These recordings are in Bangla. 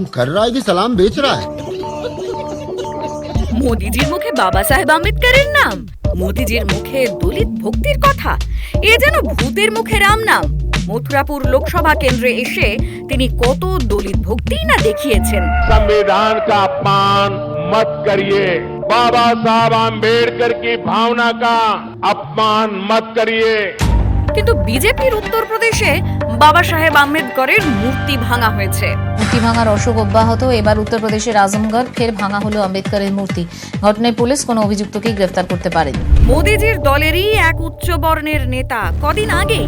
काम कर रहा है कि सलाम बेच रहा है মোদিজির মুখে বাবা সাহেব আম্বেদকরের নাম মোদিজির মুখে দলিত ভক্তির কথা এ যেন ভূতের মুখে রাম নাম মথুরাপুর লোকসভা কেন্দ্রে এসে তিনি কত দলিত ভক্তিই না দেখিয়েছেন संविधान का अपमान मत करिए बाबा साहब आम्बेडकर की भावना का अपमान मत करिए কিন্তু বিজেপির উত্তরপ্রদেশে বাবা সাহেব আম্বেদকরের মূর্তি ভাঙা হয়েছে মূর্তি ভাঙার অশোক অব্যাহত এবার উত্তরপ্রদেশের আজমগড় ফের ভাঙা হলো আম্বেদকরের মূর্তি ঘটনায় পুলিশ কোনো অভিযুক্তকে গ্রেফতার করতে পারেনি মোদিজির দলেরই এক উচ্চ বর্ণের নেতা কদিন আগে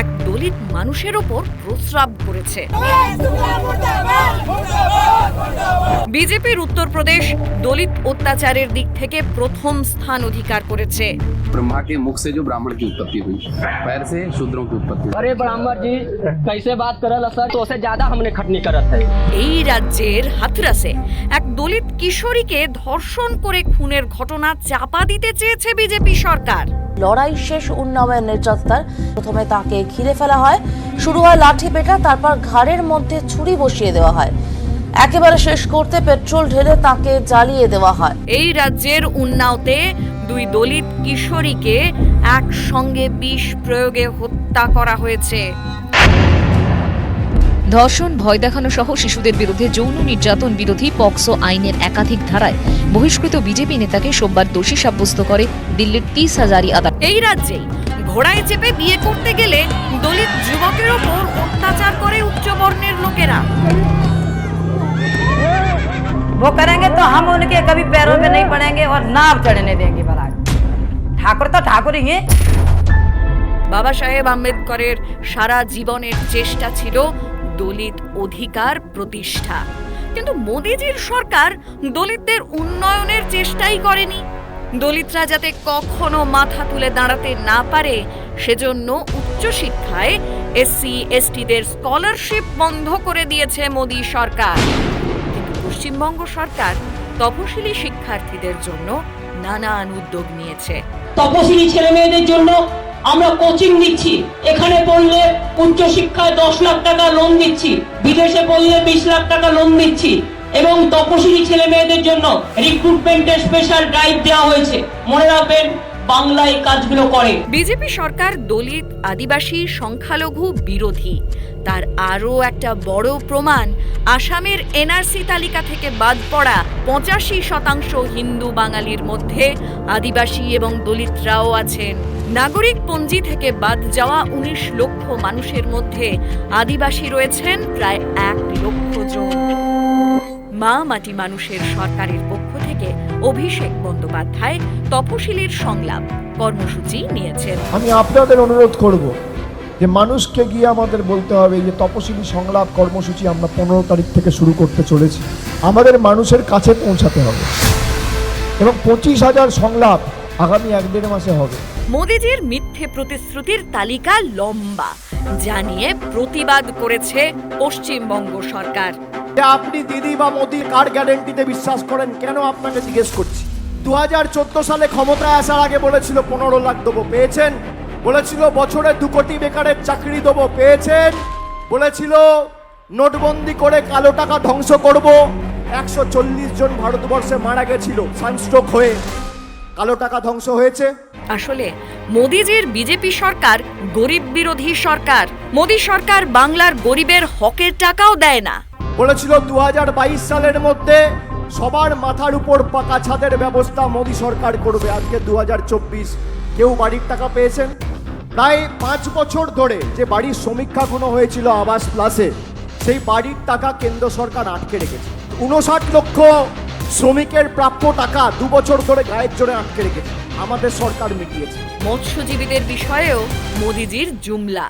এক দলিত মানুষের ওপর প্রস্রাব করেছে বিজেপির উত্তরপ্রদেশ দলিত অত্যাচারের দিক থেকে প্রথম স্থান অধিকার করেছে ब्रह्मा के मुख से जो ब्राह्मण की उत्पत्ति हुई पैर से शूद्रों की उत्पत्ति हुई अरे ब्राह्मण जी कैसे बात करल सर तो उससे ज्यादा हमने खटनी करत है এই রাজ্যের হাথরাসে এক দলিত কিশোরীকে ধর্ষণ করে খুনের ঘটনা চাপা দিতে চেয়েছে বিজেপি সরকার লড়াই শেষ উন্নয়নের নির্যাতনার প্রথমে তাকে ঘিরে ফেলা হয় শুরু হয় লাঠি পেটা তারপর ঘাড়ের মধ্যে ছুরি বসিয়ে দেওয়া হয় একেবারে শেষ করতে পেট্রোল ঢেলে তাকে জ্বালিয়ে দেওয়া হয়। এই রাজ্যের উন্নাওতে দুই দলিত কিশোরীকে একসঙ্গে বিষ প্রয়োগে হত্যা করা হয়েছে। ধর্ষণ ভয় দেখানো সহ শিশুদের বিরুদ্ধে যৌন নির্যাতন বিরোধী পক্সো আইনের একাধিক ধারায় বহিষ্কৃত বিজেপি নেতাকে সোমবার দোষী সাব্যস্ত করে দিল্লির তিস হাজারি আদালত। এই রাজ্যেই ঘোড়ায় চেপে বিয়ে করতে গেলে দলিত যুবকের ওপর অত্যাচার করে উচ্চবর্ণের লোকেরা। वो करेंगे तो हम उनके कभी पैरों में नहीं पड़ेंगे और नाव चढ़ने देंगे बारात ठाकुर तो ठाकुर ही हैं বাবা সাহেব আম্বেদকরের সারা জীবনের চেষ্টা ছিল দলিত অধিকার প্রতিষ্ঠা কিন্তু মোদিজির সরকার দলিতদের উন্নয়নের চেষ্টাই করেনি দলিতরা যাতে কখনো মাথা তুলে দাঁড়াতে না পারে সেজন্য উচ্চশিক্ষায় এসসি এসটিদের স্কলারশিপ বন্ধ করে দিয়েছে মোদী সরকার কিন্তু পশ্চিমবঙ্গ সরকার তপশিলি শিক্ষার্থীদের জন্য নানান উদ্যোগ নিয়েছে। তপশিলি ছেলে মেয়েদের জন্য আমরা কোচিং দিচ্ছি এখানে পড়লে উচ্চ শিক্ষায় দশ লাখ টাকা লোন দিচ্ছি বিদেশে পড়লে বিশ লাখ টাকা লোন দিচ্ছি এবং তপশিলি ছেলে মেয়েদের জন্য রিক্রুটমেন্টের স্পেশাল ড্রাইভ দেওয়া হয়েছে। মনে রাখবেন বাংলা এই কাজগুলো করে। বিজেপি সরকার দলিত আদিবাসী সংখ্যালঘু বিরোধী। তার আরও একটা বড় প্রমাণ, আসামের এনআরসি তালিকা থেকে বাদ পড়া পঁচাশি শতাংশ হিন্দু বাঙালির মধ্যে আদিবাসী এবং দলিতরাও আছেন। নাগরিক পঞ্জি থেকে বাদ যাওয়া উনিশ লক্ষ মানুষের মধ্যে আদিবাসী রয়েছেন প্রায় এক লক্ষ জন। মা মাটি মানুষের সরকারের পক্ষ থেকে অভিষেক বন্দ্যোপাধ্যায় তপশিলির সংলাপ কর্মসূচি নিয়েছেন। আমি আপনাদের অনুরোধ করব যে মানুষকে গিয়ে আমাদের বলতে হবে যে তপশিলি সংলাপ কর্মসূচি আমরা পনেরো তারিখ থেকে শুরু করতে চলেছি। আমাদের মানুষের কাছে পৌঁছাতে হবে এবং পঁচিশ হাজার সংলাপ আগামী এক দেড় মাসে হবে। মোদিজির মিথ্যে প্রতিশ্রুতির তালিকা লম্বা জানিয়ে প্রতিবাদ করেছে পশ্চিমবঙ্গ সরকার। যে আপনি দিদি বা মোদির কার গ্যারেন্টিতে বিশ্বাস করেন, কেন আপনাকে জিজ্ঞেস করছি? দু হাজার চোদ্দ সালে ক্ষমতায় আসার আগে বলেছিল, পনেরো লাখ দেবো। পেয়েছেন? বলেছিল, বছরে দু কোটি বেকারের চাকরি দেবো। পেয়েছেন? বলেছিল, নোটবন্দি করে কালো টাকা ধ্বংস করব। একশো চল্লিশ জন ভারতবর্ষে মারা গেছিল সানস্ট্রোক হয়ে। কালো টাকা ধ্বংস হয়েছে। আসলে মোদিজির বিজেপি সরকার গরিব বিরোধী সরকার। মোদি সরকার বাংলার গরিবের হকের টাকাও দেয় না। বলেছিল দু হাজার বাইশ সালের মধ্যে সবার মাথার উপর পাকা ছাদের ব্যবস্থা মোদী সরকার করবে। আজকে দু হাজার চব্বিশ। কেউ বাড়ির টাকা পেয়েছেন? প্রায় পাঁচ বছর ধরে যে বাড়ির সমীক্ষা কোনো হয়েছিল আবাস প্লাসে, সেই বাড়ির টাকা কেন্দ্র সরকার আটকে রেখেছে। উনষাট লক্ষ শ্রমিকের প্রাপ্য টাকা দু বছর ধরে গায়ের জোরে আটকে রেখেছে। আমাদের সরকার মিটিয়েছে। মৎস্যজীবীদের বিষয়েও মোদিজির জুমলা।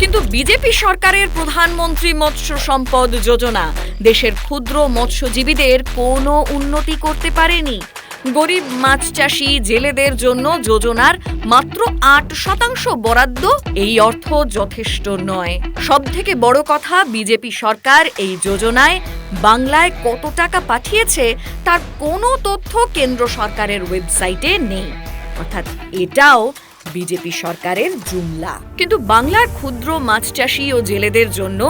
কিন্তু বিজেপি সরকারের প্রধানমন্ত্রী মৎস্য সম্পদ যোজনা দেশের ক্ষুদ্র মৎস্যজীবীদের কোনো উন্নতি করতে পারেনি। গরিব মাছ চাষি জেলেদের জন্য যোজনার মাত্র আট শতাংশ বরাদ্দ এই অর্থ যথেষ্ট নয়। সব থেকে বড় কথা, বিজেপি সরকার এই যোজনায় বাংলায় কত টাকা পাঠিয়েছে তার কোনো তথ্য কেন্দ্র সরকারের ওয়েবসাইটে নেই। অর্থাৎ এটাও বিজেপি সরকারের জুমলা। কিন্তু বাংলার ক্ষুদ্র মাছ চাষি ও জেলেদের জন্য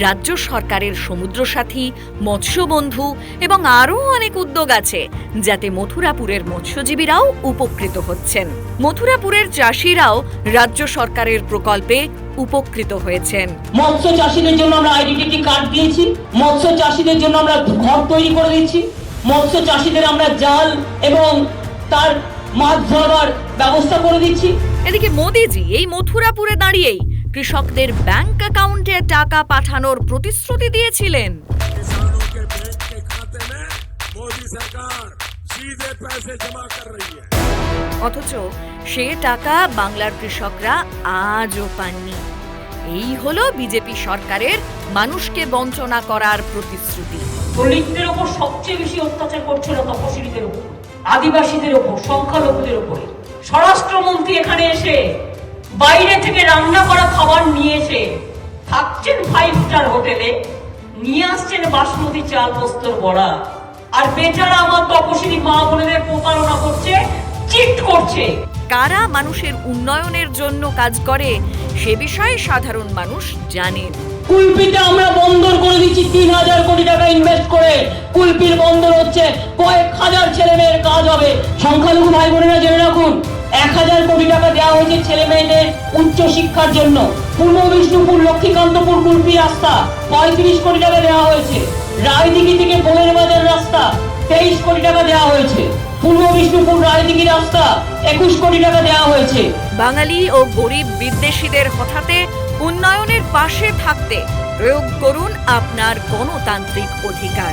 রাজ্য সরকারের সমুদ্র সমুদ্রসাথী, মৎস্যবন্ধু এবং আরও অনেক উদ্যোগ আছে, যাতে মথুরাপুরের মৎস্যজীবীরাও উপকৃত হচ্ছেন। মথুরাপুরের চাষিরাও রাজ্য সরকারের প্রকল্পে উপকৃত হয়েছেন। মৎস্য চাষীদের জন্য আমরা আইডেন্টিটি কার্ড দিয়েছি মৎস্য চাষীদের জন্য আমরা ঘর তৈরি করে দিচ্ছি মৎস্য চাষীদের আমরা জাল এবং তার মাছ ধরবার ব্যবস্থা করে দিচ্ছি। এদিকে মোদিজি এই মথুরাপুরে দাঁড়িয়েই কৃষকদের ব্যাংক অ্যাকাউন্টে টাকা পাঠানোর প্রতিশ্রুতি দিয়েছিলেন। অথচ সে টাকা বাংলার কৃষকরা আজও পাননি। এই হলো বিজেপি সরকারের মানুষকে বঞ্চনা করার প্রতিশ্রুতি। দলিতদের ওপর সবচেয়ে বেশি অত্যাচার করছিল তপশিলীদের উপর আদিবাসীদের ওপর, সংখ্যালঘুদের উপরে স্বরাষ্ট্রমন্ত্রী এখানে এসে, বাইরে থেকে রান্না করা খাবার নিয়ে এসে, থাকছেন ফাইভ স্টার হোটেলে, নিয়ে আসছেন বাসমতি চাল, পোস্তর বড়া। আর বেচারা আমার তপশিলী মা বোনেদের প্রতারণা করছে চিট করছে। কারা মানুষের উন্নয়নের জন্য কাজ করে, সে বিষয়ে সাধারণ মানুষ জানেন। কুলপিতে আমরা বন্দর করে দিচ্ছি তিন হাজার কোটি টাকা ইনভেস্ট করে। কুলপির বন্দর হচ্ছে কয়েক হাজার ছেলে মেয়ের কাজ হবে। সংখ্যালঘু ভাই বোনেরা জেনে রাখুন, এক হাজার কোটি টাকা দেওয়া হয়েছে ছেলে মেয়েদের উচ্চ শিক্ষার জন্য। পূর্ব বিষ্ণুপুর লক্ষ্মীকান্তপুর কুলপি রাস্তা পঁয়ত্রিশ কোটি টাকা দেওয়া হয়েছে। রায়দিঘি থেকে বোনের বাজার রাস্তা তেইশ কোটি টাকা দেওয়া হয়েছে। বাঙালি ও গরিব বিদ্বেষীদের হঠাতে উন্নয়নের পাশে থাকতে প্রয়োগ করুন আপনার গণতান্ত্রিক অধিকার।